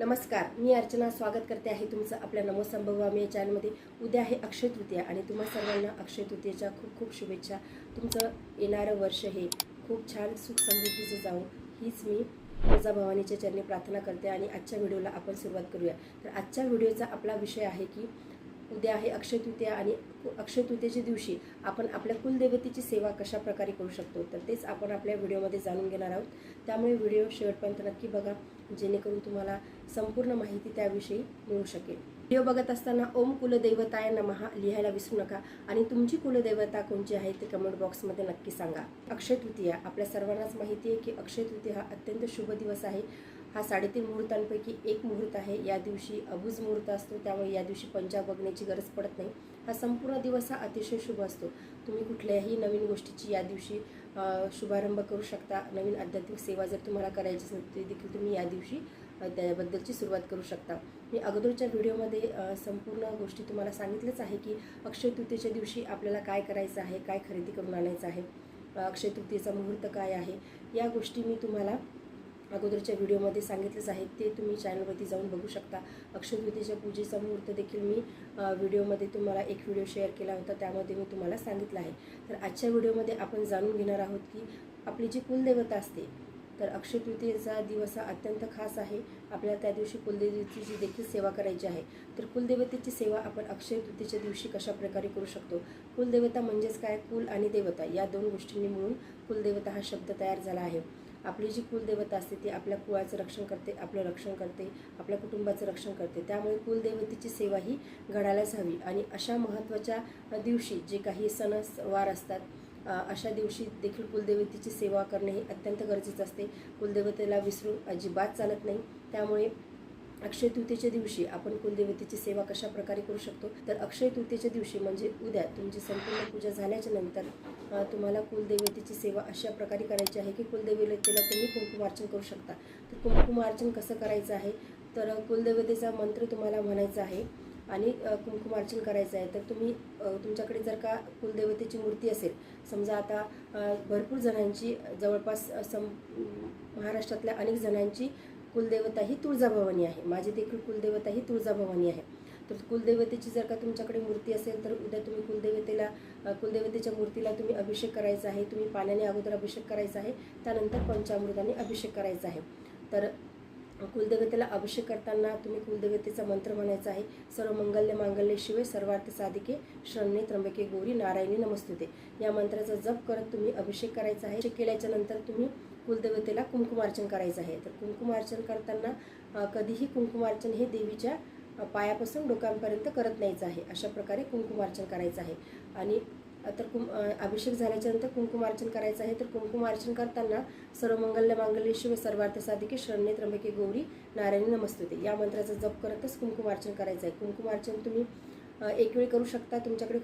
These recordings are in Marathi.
नमस्कार मी अर्चना स्वागत करते आहे तुमचं आपल्या नमो या चॅनलमध्ये. उद्या आहे अक्षय तृतीया आणि तुम्हा सर्वांना अक्षय तृतीयेच्या खूप खूप शुभेच्छा. तुमचं येणारं वर्ष हे खूप छान सुख समृद्धीचं जावं. हीच मी तुळजाभवानीच्या चरणी प्रार्थना करते आणि आजच्या व्हिडिओला आपण सुरुवात करूया. तर आजच्या व्हिडिओचा आपला विषय आहे की उद्या आहे अक्षय तृतीया आणि अक्षय तृतीयेच्या दिवशी आपण आपल्या कुलदेवतेची सेवा कशा प्रकारे करू शकतो? तर तेच आपण आपल्या व्हिडिओमध्ये जाणून घेणार आहोत. त्यामुळे व्हिडिओ शेवटपर्यंत नक्की बघा. जेणेकरून तुम्हाला संपूर्ण माहिती त्याविषयी मिळू शकेल. व्हिडिओ बघत असताना ओम कुलदैवताय नमहा लिहायला विसरू नका आणि तुमची कुलदैवता कोणची आहे ते कमेंट बॉक्समध्ये नक्की सांगा. अक्षय तृतीया आपल्या सर्वांनाच माहिती आहे की अक्षय तृतीया हा अत्यंत शुभ दिवस आहे. हा साडेतीन मुहूर्तांपैकी एक मुहूर्त आहे. या दिवशी अबुज मुहूर्त असतो. त्यामुळे या दिवशी पंजाब बघण्याची गरज पडत नाही. हा संपूर्ण दिवस हा अतिशय शुभ असतो. तुम्ही कुठल्याही नवीन गोष्टीची या दिवशी शुभारंभ करू शकता. नवीन आध्यात्मिक सेवा जर तुम्हाला करायची असेल ते देखील तुम्ही या दिवशी त्याबद्दलची सुरुवात करू शकता. मी अगोदरच्या व्हिडिओमध्ये संपूर्ण गोष्टी तुम्हाला सांगितलंच आहे की अक्षय तृतीयेच्या दिवशी आपल्याला काय करायचं आहे काय खरेदी करून आणायचं आहे अक्षय तृतीयेचा मुहूर्त काय आहे या गोष्टी मी तुम्हाला अगोदरच्या व्हिडिओमध्ये सांगितलंच आहे ते तुम्ही चॅनलवरती जाऊन बघू शकता. अक्षयतृतीच्या पूजेचा मुहूर्त देखील मी व्हिडिओमध्ये तुम्हाला एक व्हिडिओ शेअर केला होता त्यामध्ये मी तुम्हाला सांगितलं आहे. तर आजच्या व्हिडिओमध्ये आपण जाणून घेणार आहोत की आपली जी कुलदेवता असते तर अक्षय तृतीयेचा दिवस हा अत्यंत खास आहे. आपल्याला त्या दिवशी कुलदेवतेची देखील सेवा करायची आहे तर कुलदेवतेची सेवा आपण अक्षय तृतीच्या दिवशी कशा प्रकारे करू शकतो? कुलदेवता म्हणजेच काय? कुल आणि देवता या दोन गोष्टींनी मिळून कुलदेवता हा शब्द तयार झाला आहे. आपली जी कुलदेवता असते ती आपल्या कुळाचं रक्षण करते आपलं रक्षण करते आपल्या कुटुंबाचं रक्षण करते. त्यामुळे कुलदेवतेची सेवा ही घडायलाच हवी. आणि अशा महत्त्वाच्या दिवशी जे काही सणवार असतात अशा दिवशी देखील कुलदेवतेची सेवा करणे हे अत्यंत गरजेचं असते. कुलदेवतेला विसरून अजिबात चालत नाही. त्यामुळे अक्षय तृतीयेच्या दिवशी आपण कुलदेवतेची सेवा कशा प्रकारे करू शकतो? तर अक्षय तृतीयेच्या दिवशी म्हणजे उद्या तुमची संपूर्ण पूजा झाल्याच्यानंतर तुम्हाला कुलदेवतेची सेवा अशा प्रकारे करायची आहे की कुलदेवतेला तुम्ही कुंकुमार्चन करू शकता. तर कुंकुमार्चन कसं करायचं आहे? तर कुलदेवतेचा मंत्र तुम्हाला म्हणायचा आहे आणि कुंकुमार्चन करायचं आहे. तर तुम्ही तुमच्याकडे जर का कुलदेवतेची मूर्ती असेल समजा आता भरपूर जणांची जवळपास सम महाराष्ट्रातल्या अनेक जणांची कुलदेवता ही तुळजाभवानी आहे. माझी देखील कुलदेवता ही तुळजाभवानी आहे. तर कुलदेवतेची जर का तुमच्याकडे मूर्ती असेल तर उद्या तुम्ही कुलदेवतेला कुलदेवतेच्या मूर्तीला तुम्ही अभिषेक करायचा आहे तुम्ही पाण्याने अगोदर अभिषेक करायचा आहे त्यानंतर पंचामृताने अभिषेक करायचा आहे. तर कुलदेवतेला अभिषेक करताना तुम्ही कुलदेवतेचा मंत्र म्हणायचा आहे सर्व मंगल्य मांगल्य शिवे सर्वार्थ साधिके शरण्ये त्र्यंबके गौरी नारायणी नमस्तुते. या मंत्राचा जप करत तुम्ही अभिषेक करायचा आहे. केल्याच्यानंतर तुम्ही कुलदेवतेला कुंकुमार्चन करायचं आहे. तर कुंकुमार्चन करताना कधीही कुंकुमार्चन हे देवीच्या पायापासून डोक्यांपर्यंत करत न्यायचं आहे. अशा प्रकारे कुंकुमार्चन करायचं आहे. आणि तर कुं अभिषेक झाल्याच्यानंतर कुंकुमार्चन करायचं आहे. तर कुंकुमार्चन करताना सर्व मंगल्य मांगल्य शिव सर्वार्थ साधिके शरण्य त्र्यंबके गौरी नारायणी नमस्तुते. या मंत्राचा जप करतच कुंकुमार्चन करायचं आहे. कुंकुमार्चन तुम्ही एक वेळ करू शकता. तुमच्याकडे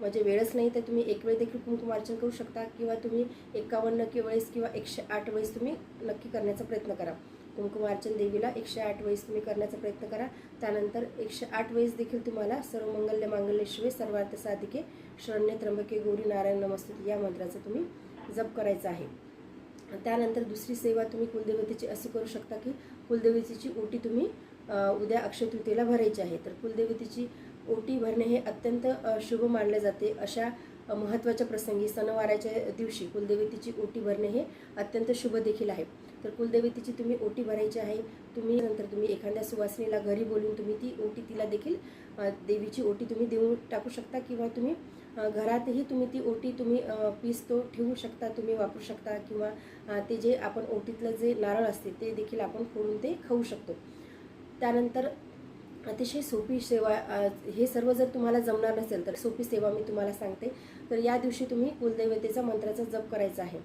म्हणजे वेळच नाही तर तुम्ही एक वेळ देखील कुंकुमार्चन करू शकता किंवा तुम्ही एकावन्न कि वेळेस किंवा एकशे आठ वेळेस तुम्ही नक्की करण्याचा प्रयत्न करा. कुंकुमार्चन देवीला एकशे आठ वेळेस तुम्ही करण्याचा प्रयत्न करा. त्यानंतर एकशे आठ वेळेस देखील तुम्हाला सर्व मंगल्य मांगल्यशिवाय सर्वार्थ साधिके शरण्य त्र्यंबके गौरी नारायण नमस्तुते या मंत्राचा तुम्ही जप करायचा आहे. त्यानंतर दुसरी सेवा तुम्ही कुलदेवतेची अशी करू शकता की कुलदेवतेची ओटी तुम्ही उद्या अक्षय तृतीयेला भरायची आहे. तर कुलदेवतेची ओटी भरणे हे अत्यंत शुभ मानले जाते. अशा महत्त्वाच्या प्रसंगी सणवाराच्या दिवशी कुलदेवतेची ओटी भरणे हे अत्यंत शुभ देखील आहे. तर कुलदेवतेची तुम्ही ओटी भरायची आहे तुम्ही नंतर तुम्ही एखाद्या सुवासिनीला घरी बोलून तुम्ही ती ओटी तिला देखील देवीची ओटी तुम्ही देऊन टाकू शकता किंवा तुम्ही घरातही तुम्ही ती ओटी तुम्ही पिसतो ठेवू शकता तुम्ही वापरू शकता किंवा ते जे आपण ओटीतलं जे नारळ असते ते देखील आपण फोडून ते खाऊ शकतो. त्यानंतर अतिशय सोपी सेवा हे सर्व जर तुम्हाला जमणार नसेल तर सोपी सेवा मी तुम्हाला सांगते. तर या दिवशी तुम्ही कुलदेवतेचा मंत्राचा जप करायचा आहे.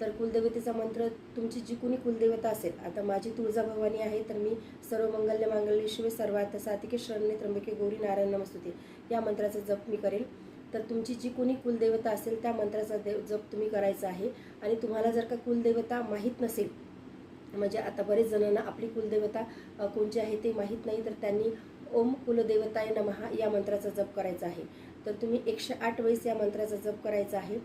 तर कुलदेवतेचा मंत्र तुमची जी कुणी कुलदेवता असेल आता माझी तुळजाभवानी आहे तर मी सर्व मंगल्य मांगल्य शिवे सर्वार्थ सातिके शरण्य त्र्यंबके गौरी नारायण नमस्तुते या मंत्राचा जप मी करेल. तर तुमची जी कोणी कुलदेवता असेल त्या मंत्राचा देव जप तुम्ही करायचा आहे. आणि तुम्हाला जर का कुलदेवता माहीत नसेल म्हणजे आता बरेच जणांना आपली कुलदेवता कोणची आहे ते माहीत नाही तर त्यांनी ओम कुलदेवताय नमहा या मंत्राचा जप करायचा आहे. तर तुम्ही एकशे आठ वेळेस या मंत्राचा जप करायचा आहे.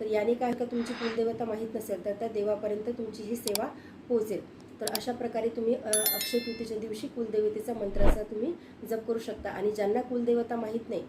तर याने काय का तुमची कुलदेवता माहीत नसेल तर त्या देवापर्यंत तुमची ही सेवा पोहोचेल. तर अशा प्रकारे तुम्ही अक्षय तृतीच्या दिवशी कुलदेवतेचा मंत्राचा तुम्ही जप करू शकता. आणि ज्यांना कुलदेवता माहीत नाही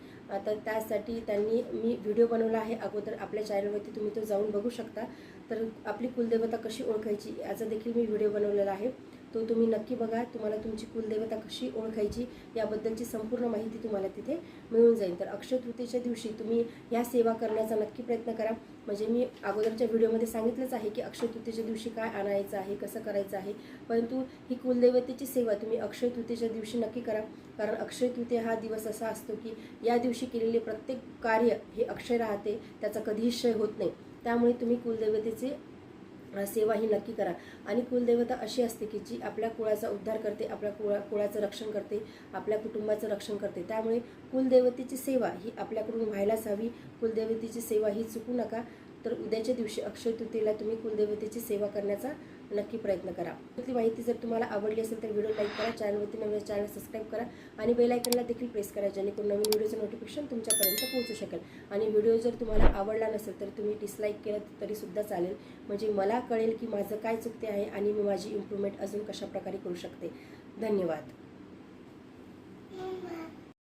तर त्यासाठी त्यांनी मी व्हिडिओ बनवला आहे अगोदर आपल्या चॅनलवरती तुम्ही तो जाऊन बघू शकता. तर आपली कुलदेवता कशी ओळखायची याचा देखील मी व्हिडिओ बनवलेला आहे. तो तुम्ही नक्की बघा तुम्हाला तुमची कुलदेवता कशी ओळखायची याबद्दलची संपूर्ण माहिती तुम्हाला तिथे मिळून जाईल. तर अक्षय तृतीच्या दिवशी तुम्ही ह्या सेवा करण्याचा नक्की प्रयत्न करा. म्हणजे मी अगोदरच्या व्हिडिओमध्ये सांगितलंच आहे की अक्षय तृतीच्या दिवशी काय आणायचं आहे कसं करायचं आहे. परंतु ही कुलदेवतेची सेवा तुम्ही अक्षय तृतीच्या दिवशी नक्की करा. कारण अक्षय तृतीय हा दिवस असा असतो की या दिवशी केलेले प्रत्येक कार्य हे अक्षय राहते त्याचा कधीही क्षय होत नाही. त्यामुळे तुम्ही कुलदेवतेचे सेवा ही नक्की करा. आणि कुलदेवता अशी असते की जी आपल्या कुळाचा उद्धार करते आपल्या कुळा कुळाचं रक्षण करते आपल्या कुटुंबाचं रक्षण करते. त्यामुळे कुलदेवतेची सेवा ही आपल्याकडून व्हायलाच हवी. कुलदेवतेची सेवा ही चुकू नका. तर उद्याच्या दिवशी अक्षय तृतीयेला तुम्ही कुलदेवतेची सेवा करण्याचा नक्की प्रयत्न करा. आपली माहिती जर तुम्हाला आवडली असेल तर व्हिडिओ लाईक करा चॅनलवरती नवीन चॅनल सबस्क्राईब करा आणि बेल आयकनला देखील प्रेस करा जेणेकरून नवीन व्हिडिओचं नोटिफिकेशन तुमच्यापर्यंत पोहोचू शकेल. आणि व्हिडिओ जर तुम्हाला आवडला नसेल तर तुम्ही डिसलाईक केलं तरीसुद्धा चालेल. म्हणजे मला कळेल की माझं काय चुकते आहे आणि मी माझी इम्प्रूव्हमेंट अजून कशा प्रकारे करू शकते. धन्यवाद.